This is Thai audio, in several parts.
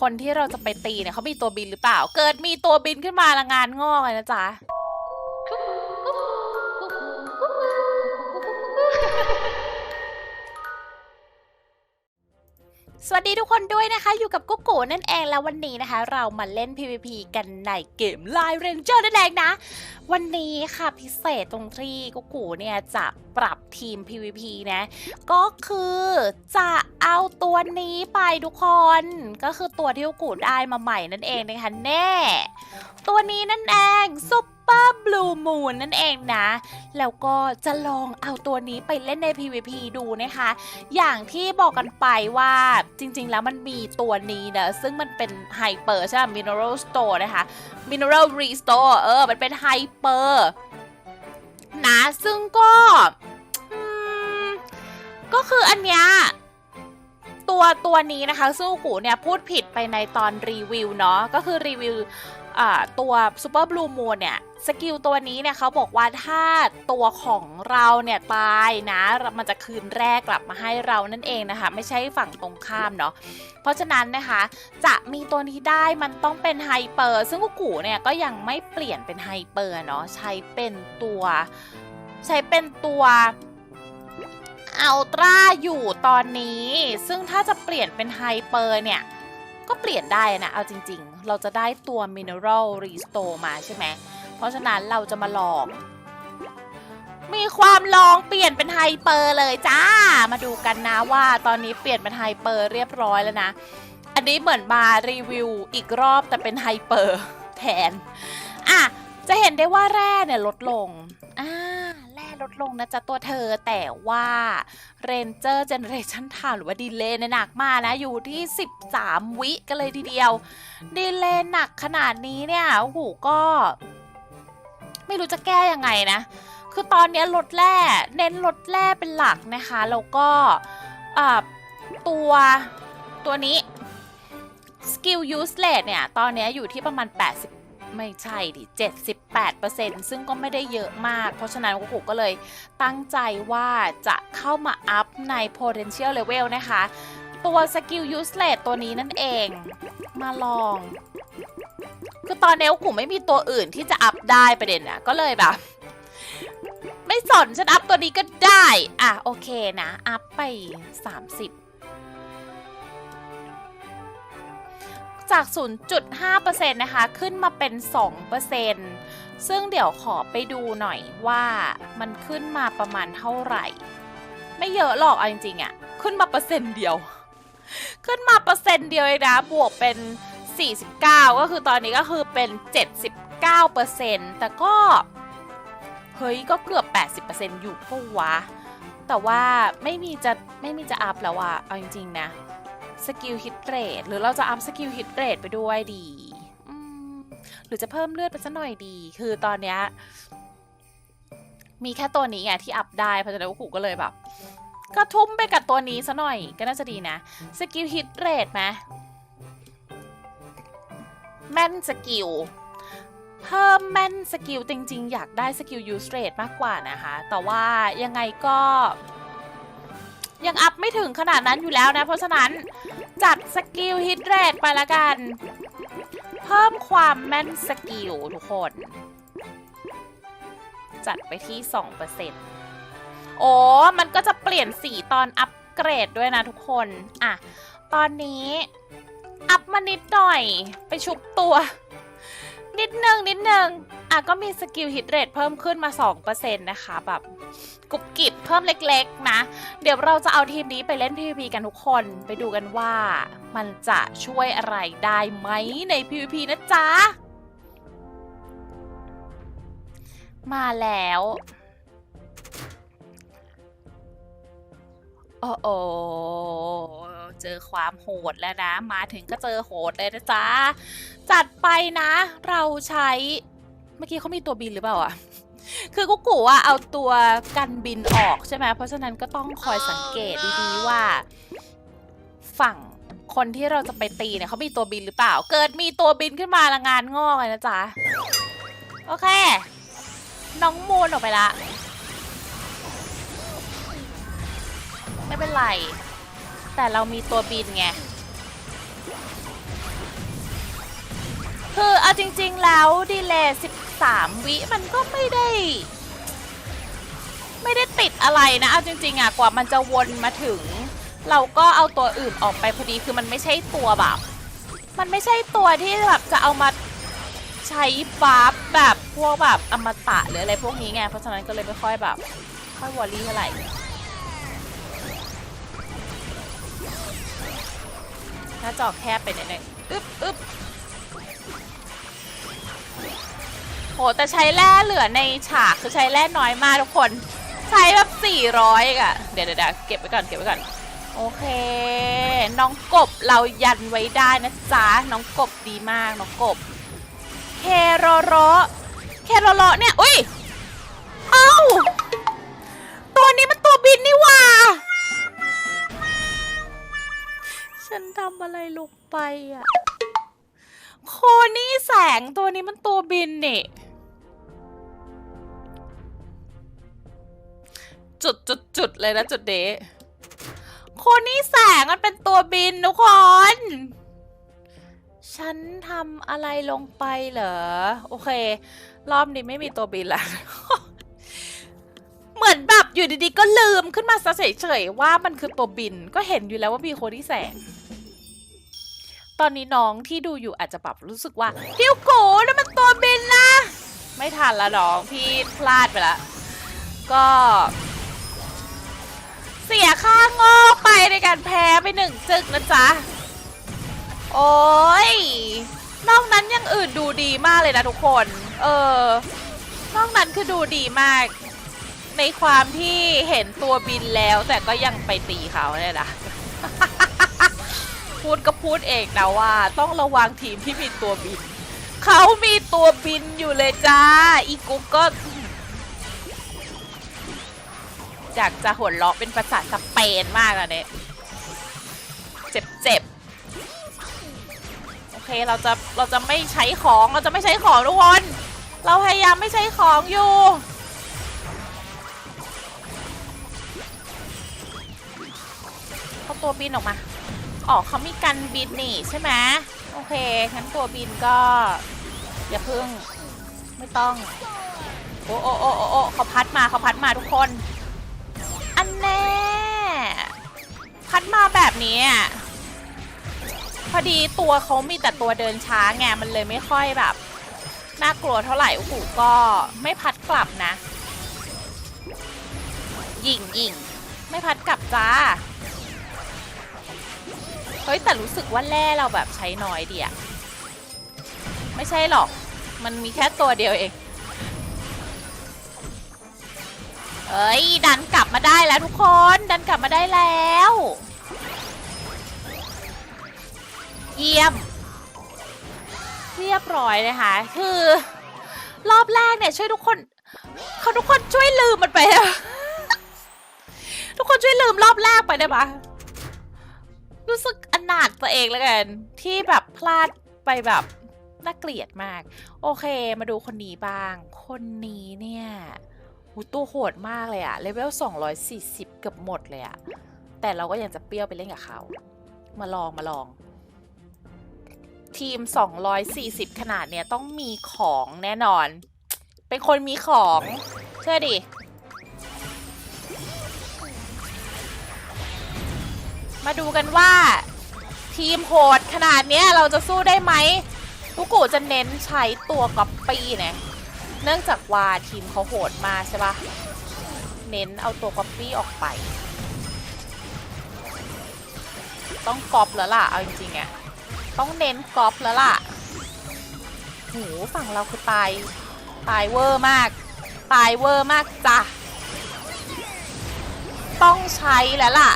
คนที่เราจะไปตีเนี่ยเขามีตัวบินหรือเปล่า เกิดมีตัวบินขึ้นมาละงานงอกเลยนะจ๊ะ สวัสดีทุกคนด้วยนะคะ อยู่กับกุ๊กโกนั่นเองแล้ววันนี้นะคะ เรามาเล่น PVP กันในเกม Line Ranger นั่นเองนะ วันนี้ค่ะพิเศษตรงที่กุ๊กโกเนี่ยจะปรับทีม PVP นะ ก็คือจะเอาตัวนี้ไปทุกคน ก็คือตัวที่กุ๊กกูได้มาใหม่นั่นเองนะคะแน่ ตัวนี้นั่นเองซุป เปอร์บลูมูนนั่นเองนะ แล้วก็จะลองเอาตัวนี้ไปเล่นใน PVP ดูนะคะ อย่างที่บอกกันไปว่าจริงๆ แล้วมันมีตัวนี้นะซึ่งมันเป็นไฮเปอร์ใช่ไหม Mineral Store นะคะ Mineral Restore เออ มันเป็นไฮเปอร์นะซึ่งก็ก็คืออันเนี้ยตัวตัวนี้นะคะสู้กูเนี่ยพูดผิดไปในตอนรีวิวเนาะก็คือรีวิวตัว Super Blue Moon เนี่ย สกิลตัวนี้เนี่ยเขาบอกว่าถ้าตัวของเราเนี่ยตายนะ มันจะคืนแรกกลับมาให้เรานั่นเองนะคะ ไม่ใช่ฝั่งตรงข้ามเนาะเพราะฉะนั้นนะคะ จะมีตัวนี้ได้มันต้องเป็นไฮเปอร์ซึ่งกุกูเนี่ยก็ยังไม่เปลี่ยนเป็นไฮเปอร์เนาะใช้เป็นตัว ใช้เป็นตัวอัลตร้าอยู่ตอนนี้ ซึ่งถ้าจะเปลี่ยนเป็นไฮเปอร์เนี่ยก็เปลี่ยนได้นะ เอาจริง ๆ เราจะได้ตัว Mineral Restore มาใช่ไหม เพราะฉะนั้นเราจะมาลอง มีความลองเปลี่ยนเป็นไฮเปอร์เลยจ้า มาดูกันนะว่าตอนนี้เปลี่ยนเป็นไฮเปอร์เรียบร้อยแล้วนะ อันนี้เหมือนมารีวิวอีกรอบแต่เป็นไฮเปอร์แทน อะ จะเห็นได้ว่าแร่เนี่ยลดลง อ่าแร่ลดลงนะจ๊ะตัวเธอแต่ว่า Ranger Generation Time หรือว่าดีเลย์เนี่ยหนักมากนะ อยู่ที่ 13 วิกันเลยทีเดียว ดีเลย์หนักขนาดนี้เนี่ยโอ้โหก็ ไม่รู้จะแก้ยังไงนะ คือตอนนี้ลดแร่เน้นลดแร่เป็นหลักนะคะ แล้วก็ตัวตัวนี้ skill useless เนี่ย ตอนนี้อยู่ที่ประมาณ 80 ไม่ใช่ดิ 78%ซึ่งก็ไม่ได้เยอะมาก เพราะฉะนั้นกูกูก็เลยตั้งใจว่าจะเข้ามาอัพใน potential level นะคะ ตัว skill useless ตัวนี้นั่นเอง มาลอง คือตอนนี้กูไม่มีตัวอื่นที่จะอัพได้ประเด็นอะก็เลยแบบ ไม่สนฉันอัพตัวนี้ก็ได้ อะโอเคนะ อัพไป 30 จาก 0.5%นะคะ ขึ้นมาเป็น 2%ซึ่งเดี๋ยวขอไปดูหน่อยว่ามันขึ้นมาประมาณเท่าไหร่ ไม่เยอะหรอกเอาจริงๆอะขึ้นมาเปอร์เซ็นต์เดียว ขึ้นมาเปอร์เซ็นต์เดียวเองนะบวกเป็น 49 ก็คือตอนนี้ก็คือเป็น 79%แต่ก็ เฮ้ยก็เกือบ 80%อยู่ปะวะ แต่ว่าไม่มีจะไม่มีจะอัพแล้วอะเอาจริงๆนะ สกิลฮิตเรทหรือเราจะอัพสกิลฮิตเรทไปด้วยดี หรือจะเพิ่มเลือดไปสักหน่อยดี คือตอนเนี้ยมีแค่ตัวนี้ไงที่อัพได้ เพราะฉะนั้นกูก็เลยแบบ ก็ทุ่มไปกับตัวนี้ซะหน่อยก็น่าจะดีนะ สกิลฮิตเรทไหม แม่นสกิลเพิ่มแม่นสกิลจริงๆ อยากได้สกิลยูสเตรทมากกว่านะคะ แต่ว่ายังไงก็ ยังอัพไม่ถึงขนาดนั้นอยู่แล้วนะ เพราะฉะนั้นจัดสกิลฮิตเรทไปละกัน เพิ่มความแม่นสกิลทุกคน จัดไปที่ 2%โอ้มันก็จะเปลี่ยนสีตอนอัปเกรดด้วยนะทุกคน อะ ตอนนี้ อัพมานิดหน่อย ไปชุบตัว นิดนึงนิดนึงอะก็มีสกิลฮิตเรทเพิ่มขึ้นมา 2%นะคะแบบกรุบกริบเพิ่มเล็กๆนะ เดี๋ยวเราจะเอาทีมนี้ไปเล่น PVP กันทุกคนไปดูกันว่ามันจะช่วยอะไรได้ไหมใน PVP นะจ๊ะ มาแล้วโอ้โอ เจอความโหดแล้วนะ มาถึงก็เจอโหดเลยนะจ๊ะ จัดไปนะ เราใช้ เมื่อกี้เขามีตัวบินหรือเปล่าอะคือกุ๊กกูว่าเอาตัวกันบินออกใช่ไหมเพราะฉะนั้นก็ต้องคอยสังเกตดีๆว่า ฝั่งคนที่เราจะไปตีเนี่ยเขามีตัวบินหรือเปล่า เกิดมีตัวบินขึ้นมาละงานงอกเลยนะจ๊ะ โอเค น้องมูนออกไปละ ไม่เป็นไร แต่เรามีตัวบินไง คือเอาจริง ๆ แล้วดีเลย์13 วิมันก็ไม่ได้ ไม่ได้ติดอะไรนะ เอาจริง ๆอะกว่ามันจะวนมาถึง เราก็เอาตัวอื่นออกไปพอดีคือมันไม่ใช่ตัวแบบ มันไม่ใช่ตัวที่แบบจะเอามาใช้บัฟแบบพวกแบบอมตะหรืออะไรพวกนี้ไง เพราะฉะนั้นก็เลยไม่ค่อยแบบ ค่อยวอรี่เท่าไหร่าจอแคบไปนิดนึงอึ๊บอึ๊บโหแต่ใช้แร่เหลือในฉากคือใช้แร่น้อยมากทุกคน ใช้แบบ400อะเดี๋ยวเดี๋ยวเดี๋ยวเก็บไว้ก่อนเก็บไว้ก่อน โอเค น้องกบเรายันไว้ได้นะจ๊ะ น้องกบดีมากน้องกบ เคโรโรเคโรโรเนี่ย อุ้ย เอ้า ตัวนี้มันตัวบินนี่ว่า ฉันทำอะไรลงไปอะ โคนี่แสงตัวนี้มันตัวบินนี่ จุดจุดจุดเลยนะจุดเดะโคนี่แสงมันเป็นตัวบินทุกคน ฉันทำอะไรลงไปเหรอ โอเค รอบนี้ไม่มีตัวบินแล้วเหมือนแบบอยู่ดีๆ ก็ลืมขึ้นมาซะเฉยๆว่ามันคือตัวบินก็เห็นอยู่แล้วว่ามีโคนี่แสง ตอนนี้น้องที่ดูอยู่อาจจะแบบรู้สึกว่าพิวโกนั่นมันตัวบินนะ ไม่ทันละน้องพี่พลาดไปละ ก็ เสียค่าโง่ไปในการแพ้ไปหนึ่งจึกนะจ๊ะ โอ้ย นอกนั้นยังอื่นดูดีมากเลยนะทุกคน เออ นอกนั้นคือดูดีมาก ในความที่เห็นตัวบินแล้วแต่ก็ยังไปตีเขาเนี่ยนะ พูดก็พูดเองนะว่า ต้องระวังทีมที่มีตัวบิน เขามีตัวบินอยู่เลยจ้า อีกุ๊กก็อยากจะหัวเราะเป็นภาษาสเปนมากอะเนี่ยเจ็บเจ็บโอเคเราจะเราจะไม่ใช้ของเราจะไม่ใช้ของทุกคน เราพยายามไม่ใช้ของอยู่เขาตัวบินออกมา อ๋อเขามีกันบินนี่ใช่ไหมโอเคงั้นตัวบินก็ อย่าพึ่งไม่ต้อง โอ้โอ้โอ้โอ้โอเขาพัดมาเขาพัดมาทุกคน อันแน่พัดมาแบบนี้พอดีตัวเขามีแต่ตัวเดินช้าไงมันเลยไม่ค่อยแบบน่ากลัวเท่าไหร่โอ้โหก็ไม่พัดกลับนะ ยิงยิงไม่พัดกลับจ้า เฮ้ยแต่รู้สึกว่าแร่เราแบบใช้น้อยดีอะไม่ใช่หรอก มันมีแค่ตัวเดียวเอง เอ้ย ดันกลับมาได้แล้วทุกคน ดันกลับมาได้แล้ว เยี่ยม เรียบร้อยเลยค่ะ คือ รอบแรกเนี่ยช่วยทุกคนเขาทุกคนช่วยลืมมันไปอะทุกคนช่วยลืมรอบแรกไปได้ปะ รู้สึกอนาถตัวเองแล้วกัน ที่แบบพลาดไปแบบน่าเกลียดมาก โอเค มาดูคนนี้บ้าง คนนี้เนี่ยหูตัวโหดมากเลยอะเลเวล 240 เกือบหมดเลยอะแต่เราก็ยังจะเปรี้ยวไปเล่นกับเขา มาลองมาลอง ทีม 240 ขนาดเนี้ยต้องมีของแน่นอน เป็นคนมีของ เชื่อดิ มาดูกันว่า ทีมโหดขนาดเนี้ยเราจะสู้ได้ไหมทุกูจะเน้นใช้ตัวก๊อปปี้เนี่ยเนื่องจากว่าทีมเขาโหดมาใช่ปะเน้นเอาตัวก๊อปปี้ออกไป ต้องก๊อปแล้วล่ะ เอาจริงๆอะต้องเน้นก๊อปแล้วล่ะโหฝั่งเราคือตาย ตายเวอร์มาก ตายเวอร์มากจ้ะ ต้องใช้แล้วล่ะ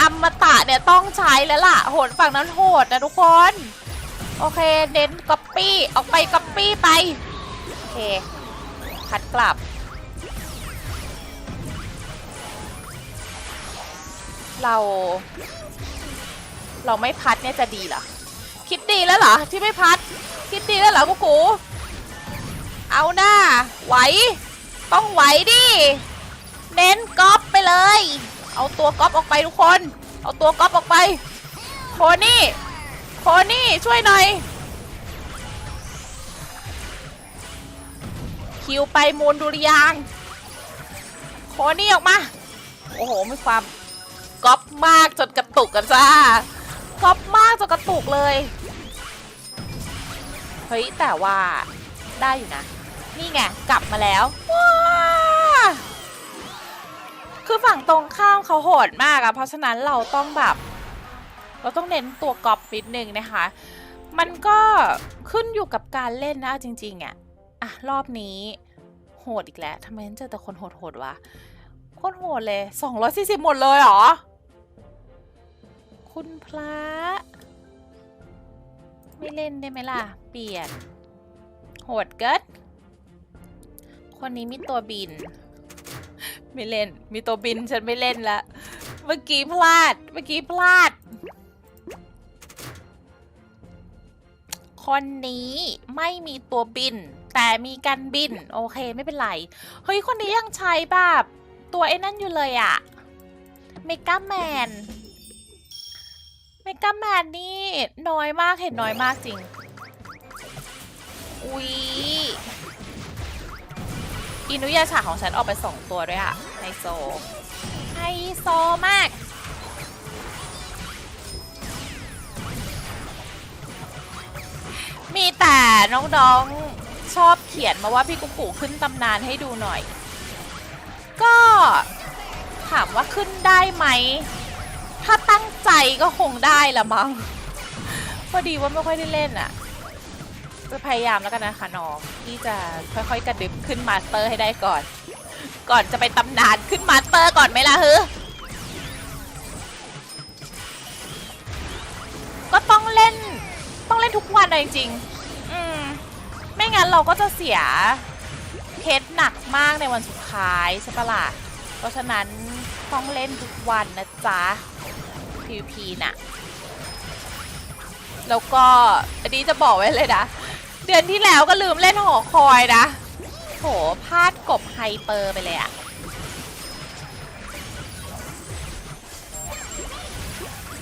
อมตะเนี่ยต้องใช้แล้วล่ะ โหดฝั่งนั้นโหดนะทุกคน โอเคเน้นก๊อปปี้ออกไปก๊อปปี้ไป โอเคพัดกลับ เรา เราไม่พัดเนี่ยจะดีเหรอ คิดดีแล้วเหรอ ที่ไม่พัด คิดดีแล้วเหรอกูกู เอาหน้าไหว ต้องไหวดิ เน้นก๊อปไปเลย เอาตัวก๊อปออกไปทุกคน เอาตัวก๊อปออกไป โคนี่ โคนี่ช่วยหน่อย คิวไปมูลดุริยาง โคนี่ออกมา โอ้โหมีความก๊อปมากจนกระตุกกันจ้าก๊อปมากจนกระตุกเลย เฮ้ยแต่ว่าได้อยู่นะ นี่ไงกลับมาแล้วว คือฝั่งตรงข้ามเขาโหดมากอะเพราะฉะนั้นเราต้องแบบ เราต้องเน้นตัวก๊อปนิดนึงนะคะ มันก็ขึ้นอยู่กับการเล่นนะจริงๆอะอะรอบนี้โหดอีกแล้วทำไมฉันเจอแต่คนโหดๆวะโคตรโหดเลย 240 หมดเลยเหรอ คุณพระ ไม่เล่นได้ไหมล่ะ เปลี่ยน โหดเกิด คนนี้มีตัวบิน ไม่เล่น มีตัวบินฉันไม่เล่นละ เมื่อกี้พลาด เมื่อกี้พลาด คนนี้ไม่มีตัวบิน แต่มีการบิน โอเคไม่เป็นไร เฮ้ย คนนี้ยังใช้แบบตัวไอ้นั่นอยู่เลยอะเมกาแมน เมกาแมนนี่น้อยมากเห็นน้อยมากจริง อุ๊ย อินุยาชาของฉันออกไปสองตัวด้วยอะไฮโซไฮโซมาก มีแต่น้องๆชอบเขียนมาว่าพี่กุ๊กกูขึ้นตำนานให้ดูหน่อย ก็ถามว่าขึ้นได้ไหม ถ้าตั้งใจก็คงได้ละมั้งพอดีว่าไม่ค่อยได้เล่นอะ จะพยายามแล้วกันนะคะน้องที่จะค่อยๆ กระดึบขึ้นมาสเตอร์ให้ได้ก่อน ก่อนจะไปตำนานขึ้นมาสเตอร์ก่อนไหมล่ะฮึก็ต้องเล่นต้องเล่นทุกวันเลยจริงๆอืมไม่งั้นเราก็จะเสียเพชรหนักมากในวันสุดท้ายใช่ปะล่ะเพราะฉะนั้นต้องเล่นทุกวันนะจ๊ะ PVP น่ะ แล้วก็อันนี้จะบอกไว้เลยนะ เดือนที่แล้วก็ลืมเล่นหอคอยนะ โหพลาดกบไฮเปอร์ไปเลยอะ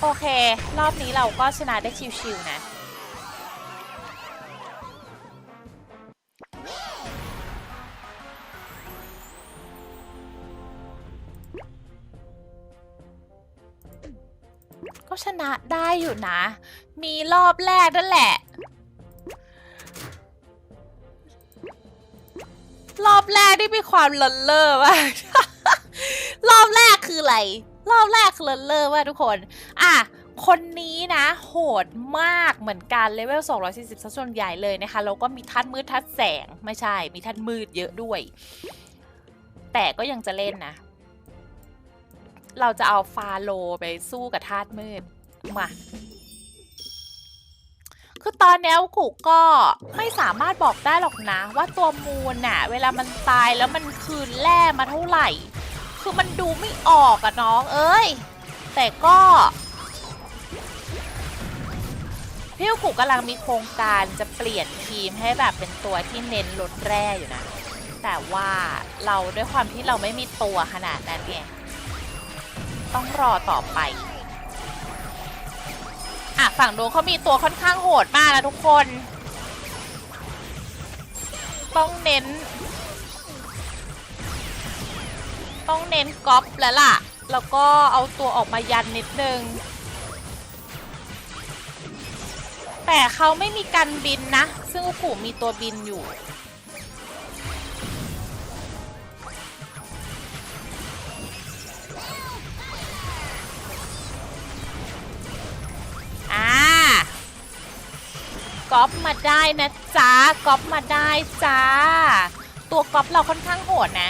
โอเค รอบนี้เราก็ชนะได้ชิวๆนะก็ชนะได้อยู่นะ มีรอบแรกนั่นแหละ รอบแรกที่มีความเลนเลอมาก รอบแรกคืออะไร รอบแรกคือเลนเลอมากทุกคน อะ คนนี้นะ โหดมากเหมือนกันเลเวล 240ซะส่วนใหญ่เลยนะคะ แล้วก็มีทัดมืดทัดแสง ไม่ใช่ มีทัดมืดเยอะด้วย แต่ก็ยังจะเล่นนะ เราจะเอาฟาโลไปสู้กับธาตุมืด มา คือตอนนี้กูก็ไม่สามารถบอกได้หรอกนะ ว่าตัวมูลน่ะ เวลามันตายแล้วมันคืนแร่มาเท่าไหร่ คือมันดูไม่ออกอะน้องเอ้ย แต่ก็พี่กูกำลังมีโครงการจะเปลี่ยนทีมให้แบบเป็นตัวที่เน้นลดแร่อยู่นะ แต่ว่าเราด้วยความที่เราไม่มีตัวขนาดนั้นไงต้องรอต่อไป อะฝั่งโน้นเขามีตัวค่อนข้างโหดมากนะทุกคน ต้องเน้น ต้องเน้นก๊อปแล้วล่ะ แล้วก็เอาตัวออกมายันนิดนึง แต่เขาไม่มีการบินนะ ซึ่งอุกุมีตัวบินอยู่ ก๊อปมาได้นะจ๊ะก๊อปมาได้จ้า ตัวก๊อปเราค่อนข้างโหดนะ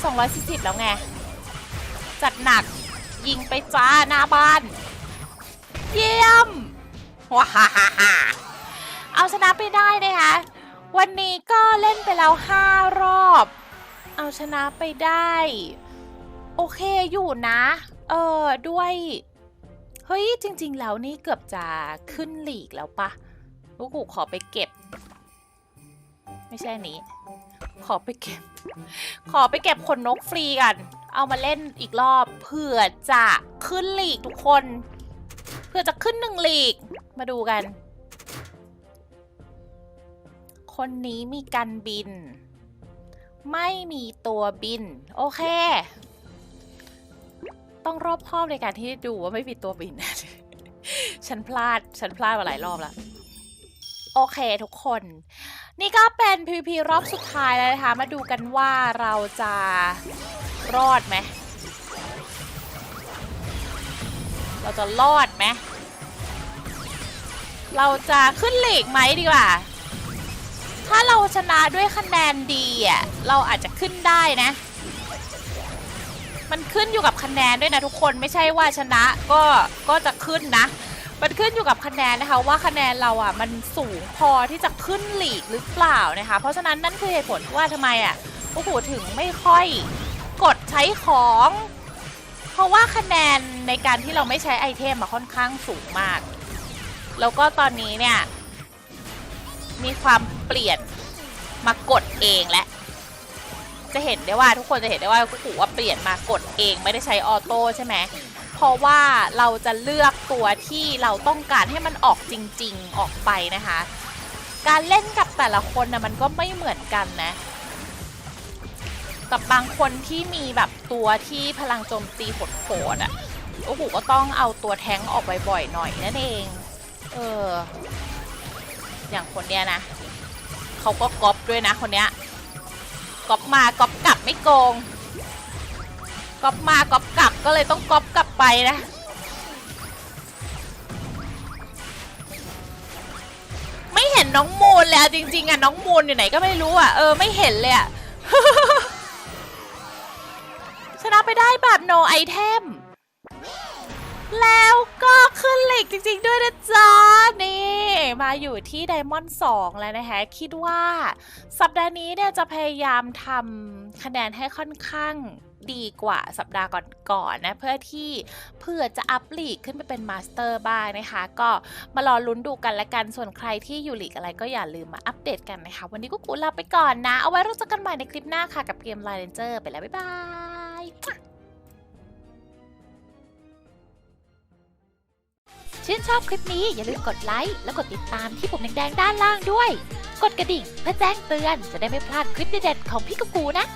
240แล้วไง จัดหนักยิงไปจ้าหน้าบ้าน เยี่ยมว้าฮ่าฮ่าเอาชนะไปได้นะคะวันนี้ก็เล่นไปแล้ว5รอบ เอาชนะไปได้ โอเคอยู่นะ เออด้วย เฮ้ย จริง ๆ แล้วนี่เกือบจะขึ้นหลีกแล้วปะ ลูกกูขอไปเก็บ ไม่ใช่นนี้ ขอไปเก็บ ขอไปเก็บขนนกฟรีกัน เอามาเล่นอีกรอบเผื่อจะขึ้นหลีกทุกคน เพื่อจะขึ้นหนึ่งหลีก มาดูกัน คนนี้มีการบิน ไม่มีตัวบิน โอเค ต้องรอบคอบในการที่ดูว่าไม่มีตัวบิน ฉันพลาด ฉันพลาดมาหลายรอบแล้ว โอเคทุกคน นี่ก็เป็น PVP รอบสุดท้ายแล้วนะคะ มาดูกันว่าเราจะรอดไหม เราจะรอดไหม เราจะขึ้นหลีกไหมดีกว่า ถ้าเราชนะด้วยคะแนนดีอะ เราอาจจะขึ้นได้นะ มันขึ้นอยู่กับคะแนนด้วยนะทุกคน ไม่ใช่ว่าชนะก็ก็จะขึ้นนะ มันขึ้นอยู่กับคะแนนนะคะว่าคะแนนเราอะมันสูงพอที่จะขึ้นหลีกหรือเปล่านะคะ เพราะฉะนั้นนั่นคือเหตุผลว่าทำไมอะโอ้โหถึงไม่ค่อยกดใช้ของ เพราะว่าคะแนนในการที่เราไม่ใช้ไอเทมมาค่อนข้างสูงมาก แล้วก็ตอนนี้เนี่ย มีความเปลี่ยนมากดเองและจะเห็นได้ว่าทุกคนจะเห็นได้ว่ากุกูว่าเปลี่ยนมากดเองไม่ได้ใช้ออโต้ใช่ไหม เพราะว่าเราจะเลือกตัวที่เราต้องการให้มันออกจริง ๆ ออกไปนะคะ การเล่นกับแต่ละคนนะมันก็ไม่เหมือนกันนะ กับบางคนที่มีแบบตัวที่พลังโจมตีโหดๆอะโอ้โหก็ต้องเอาตัวแท้งออกบ่อยๆหน่อยนั่นเอง เออ อย่างคนเนี้ยนะเขาก็ก๊อปด้วยนะคนเนี้ยก๊อปมาก๊อปกลับไม่โกง ก๊อปมาก๊อปกลับก็เลยต้องก๊อปกลับไปนะ ไม่เห็นน้องมูลเลยจริง ๆอะน้องมูลอยู่ไหนก็ไม่รู้อะเออไม่เห็นเลยอะชนะไปได้แบบ no item แล้วก็ขึ้นเหล็กจริง ๆ ด้วยนะจ๊ะ นี่ มาอยู่ที่ไดมอนด์2แล้วนะคะ คิดว่าสัปดาห์นี้เนี่ยจะพยายามทำคะแนนให้ค่อนข้าง ดีกว่าสัปดาห์ก่อนๆนะเพื่อที่เพื่อจะอัพลีกขึ้นไปเป็นมาสเตอร์บ้างนะคะ ก็มารอลุ้นดูกันและกันส่วนใครที่อยู่ลีกอะไรก็อย่าลืมมาอัปเดตกันนะคะ วันนี้ก็กูลาไปก่อนนะ เอาไว้ราเจอกันใหม่ในคลิปหน้าค่ะกับเกม l ลเ r นเจอร์ไปแล้วบ๊ายบายชื่นชอบคลิปนี้อย่าลืมกดไลค์และกดติดตามที่ปุ่มแดงๆด้านล่างด้วย กดกระดิ่งเพื่อแจ้งเตือนจะได้ไม่พลาดคลิปเด็ดๆของพี่กุ๊กูนะ